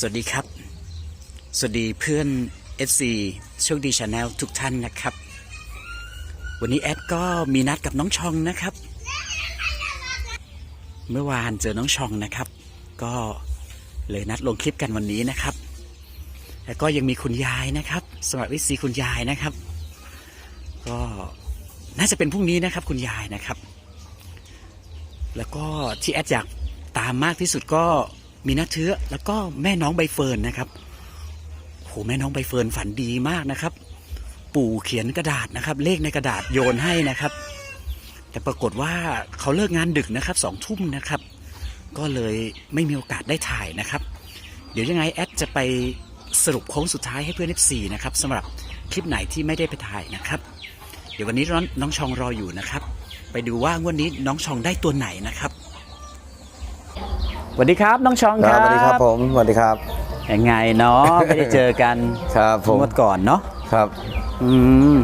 สวัสดีครับ สวัสดีเพื่อน FC โชคดีชาแนลทุกท่านนะครับ วันนี้แอดก็มีนัดกับน้องชองนะครับ เมื่อวานเจอน้องชองนะครับ ก็เลยนัดลงคลิปกันวันนี้นะครับ แล้วก็ยังมีคุณยายนะครับสำหรับวิซีคุณยายนะครับ ก็น่าจะเป็นพรุ่งนี้นะครับ คุณยายนะครับ แล้วก็ที่แอดอยากตามมากที่สุดก็ มีนัทเชื้อแล้วก็แม่น้องใบเฟิร์นนะครับโหแม่น้องใบเฟิร์นฝันดีมากนะครับ ปู่เขียนกระดาษนะครับ เลขในกระดาษโยนให้นะครับ แต่ปรากฏว่าเขาเลิกงานดึกนะครับสองทุ่มนะครับ ก็เลยไม่มีโอกาสได้ถ่ายนะครับ เดี๋ยวยังไงแอดจะไปสรุปโค้งสุดท้ายให้เพื่อน F4 นะครับสำหรับคลิปไหนที่ไม่ได้ไปถ่ายนะครับ เดี๋ยววันนี้น้องน้องชองรออยู่นะครับ ไปดูว่างวดนี้น้องชองได้ตัวไหนนะครับ สวัสดีครับน้องชองคครัรับบสวัสดีครับผมสวัสดีครับ ยังไงเนาะไม่ได้เจอกันครับผม งวดก่อนเนาะครับ อืม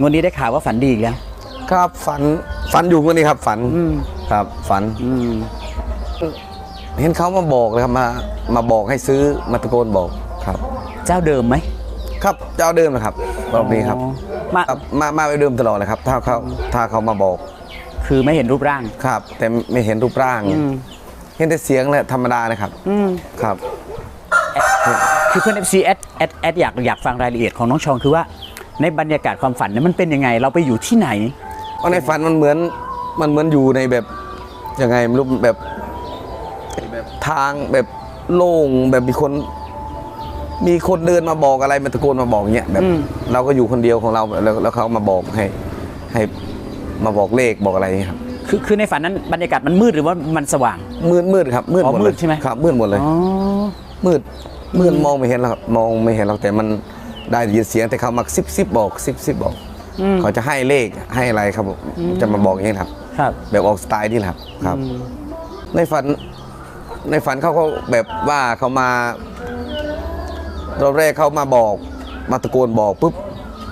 งวดนี้ได้ข่าวว่าฝันดีอีกแล้ว ครับฝันฝันอยู่วันนี้ครับฝันอืม ครับฝันอืมเห็นเขามาบอกเลยครับมามาบอกให้ซื้อมาตะโกนบอกครับ เจ้าเดิมไหมครับเจ้าเดิมนะครับรอบนี้ครับอ๋อมาครับมามาไปเดิมตลอดเลยครับ ถ้าเขาถ้าเขามาบอกคือไม่เห็นรูปร่าง ครับ แต่ไม่เห็นรูปร่างอืม เห็นแต่เสียงแหละธรรมดานะครับอืมครับ คือเพื่อน FC แอดแอดแอดอยากอยากฟังรายละเอียดของน้องชองคือว่าในบรรยากาศความฝันเนี่ยมันเป็นยังไง เราไปอยู่ที่ไหนเพราะในฝันมันเหมือนมันเหมือนอยู่ในแบบยังไงไม่รู้แบบแบบทางแบบโล่งแบบมีคน มีคนเดินมาบอกอะไรมาตะโกนมาบอกเงี้ยแบบอืมเราก็อยู่คนเดียวของเราแล้วแล้วเขามาบอกให้ ให้มาบอกเลขบอกอะไรอย่างเงี้ยครับ คือคือในฝันนั้นบรรยากาศมันมืดหรือว่ามันสว่าง มืดมืดครับมืดอ๋อหมดมืเลดยใช่ไหม ครับมืดหมดเลยอ๋อ มืดมืดมองไม่เห็นแล้วครับมองไม่เห็นหรอกแต่มันได้ยินเสียงแต่เขามาซิบซิบบอกซิบซิบบอก อืม เขาจะให้เลขให้อะไรครับจะมาบอกอย่างนี้ครับ ครับ แบบออกสไตล์นี่แหละครับครับอืมในฝันในฝันเขาก็แบบว่าเขามาตอนแรกเขามาบอกมาตะโกนบอกปุ๊บ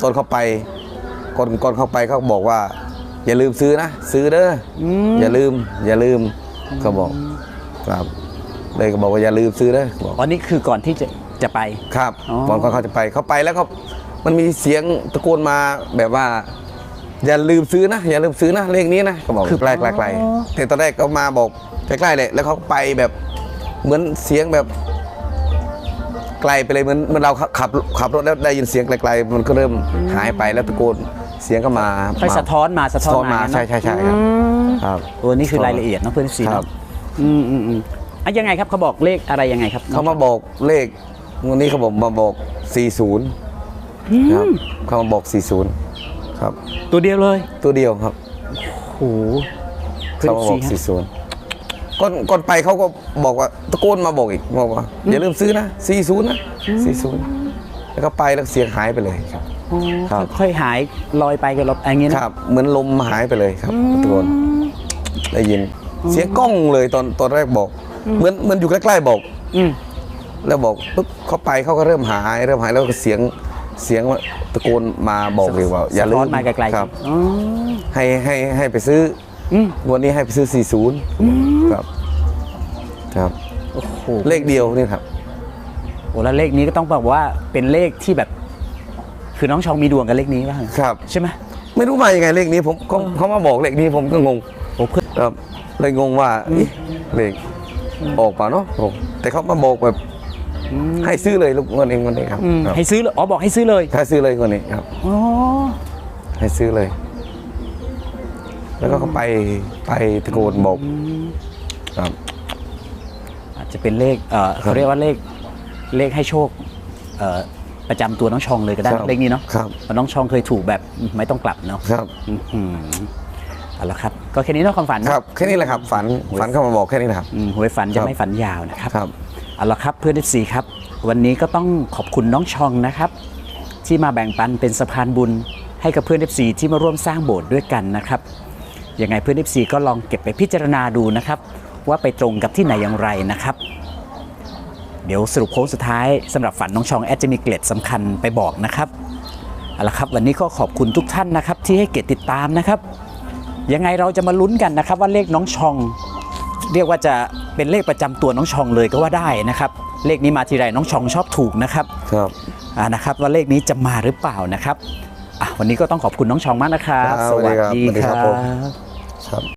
ตอนเขาไปก่อนก่อนเข้าไปเขาบอกว่า อย่าลืมซื้อนะ ซื้อเด้ออมอย่าลืม อย่าลืมเขาบอกครับเลยก็บอกว่าอย่าลืมซื้อเด้อบอกอ๋อนี่คือก่อนที่จะจะไปครับอ๋อก่อนเขาจะไปเขาไปแล้วก็มันมีเสียงตะโกนมาแบบว่า อย่าลืมซื้อนะ อย่าลืมซื้อนะเลขนี้นะเขาบอกใกล้ๆไกลๆแต่ตอนแรกเขามาบอกใกล้ๆเลยแล้วเขาไปแบบเหมือนเสียงแบบไกลไปเลยเหมือนเหมือนเราขับขับรถแล้วได้ยินเสียงไกลๆมันก็เริ่มหายไปแล้วตะโกน เสียงก็มาค่อยสะท้อนมาสะท้อนสะท้อนมาเนอะใช่ใช่ใช่ครับอืมครับโอ้นี่คือรายละเอียดเนาะเพื่อน FC ครัเนาะบอืมอืมอืมอะยังไงครับเขาบอกเลขอะไรยังไงครับเขามาบอกเลขวันนี้เขาบอกมาบอก 40อืมครับเขามาบอก 40 ครับ ตัวเดียวเลย ตัวเดียวครับโอ้โหเพื่อนเขามาบอก FC ฮะ40ก่อนก่อนไปเขาก็บอกว่าตะโกนมาบอกอีกบอกว่าอย่าลืมซื้อนะ40นะ40 แล้วก็ไปแล้วเสียงหายไปเลยครับ อ๋อครับ ค่อยๆหายลอยไปกับรถอะไรเงี้ยคนะรับ เหมือนลมหายไปเลยครับตะโกนได้ยิน เสียงกล้องเลยตอนตอนแรกบอก เหมือนเหมือนอยู่ใกล้ๆบอก อืมแล้วบอกปุ๊บเขาไปเขาก็เริ่มหาย เริ่มหายแล้วก็เสียงเสียงว่าตะโกนมาบอกเลยว่า อย่าลืสะท้มอนมาไกลๆครับ อ๋อให้ให้ให้ไปซื้ออืมวันนี้ให้ไปซื้อ 40ครับ ครับ โอ้โหเลขเดียวนี่ครับโอ้แล้วเลขนี้ก็ต้องบอกว่าเป็นเลขที่แบบ คือน้องชองมีดวงกับเลขนี้ป่ะครับ ใช่ไหมไม่รู้มายังไงเลขนี้ผมเขาเขามาบอกเลขนี้ผมก็งงโอ้เพื่อนครับเลยงงว่าเอ๊ะเลขออกเปล่าเนาะผมแต่เขามาบอกแบบให้ซื้อเลยลูกเงินเองวันนี้ครับอืมครับ ให้ซื้อเลยอ๋อบอกให้ซื้อเลยให้ซื้อเลยวันนี้ครับอ๋อให้ซื้อเลย แล้วก็เขาไปไปตะโกนบอกครับ อาจจะเป็นเลขเออเขาเรียกว่าเลข เลขให้โชคเอ่อประจำตัวน้องชองเลยก็ได้ครับเลขนี้เนาะครับเพราะน้องชองเคยถูกแบบไม่ต้องกลับเนาะครับ อื้อหือเอาละครับ ก็แค่นี้เนาะความฝันครับแค่นี้แหละครับ ฝันฝันเข้ามาบอกแค่นี้นะครับ อืมหวยฝันจะครับ ไม่ฝันยาวนะครับครับ เอาละครับเพื่อนที่สี่ครับ วันนี้ก็ต้องขอบคุณน้องชองนะครับ ที่มาแบ่งปันเป็นสะพานบุญ ให้กับเพื่อน FC ที่มาร่วมสร้างโบสถ์ด้วยกันนะครับยังไงเพื่อน FC ก็ลองเก็บไปพิจารณาดูนะครับ ว่าไปตรงกับที่ไหนอย่างไรนะครับ เดี๋ยวสรุปโค้งสุดท้ายสำหรับฝันน้องชองแอดจะมีเกร็ดสำคัญไปบอกนะครับเอาละครับวันนี้ก็ขอบคุณทุกท่านนะครับ ที่ให้เกียรติติดตามนะครับ ยังไงเราจะมาลุ้นกันนะครับ ว่าเลขน้องชอง เรียกว่าจะเป็นเลขประจำตัวน้องชองเลยก็ว่าได้นะครับ เลขนี้มาทีไรน้องชองชอบถูกนะครับครับอ่านะครับ ว่าเลขนี้จะมาหรือเปล่านะครับอะวันนี้ก็ต้องขอบคุณน้องชองมากนะครับครับสวัสดีครับสวัสดีครับผมครับ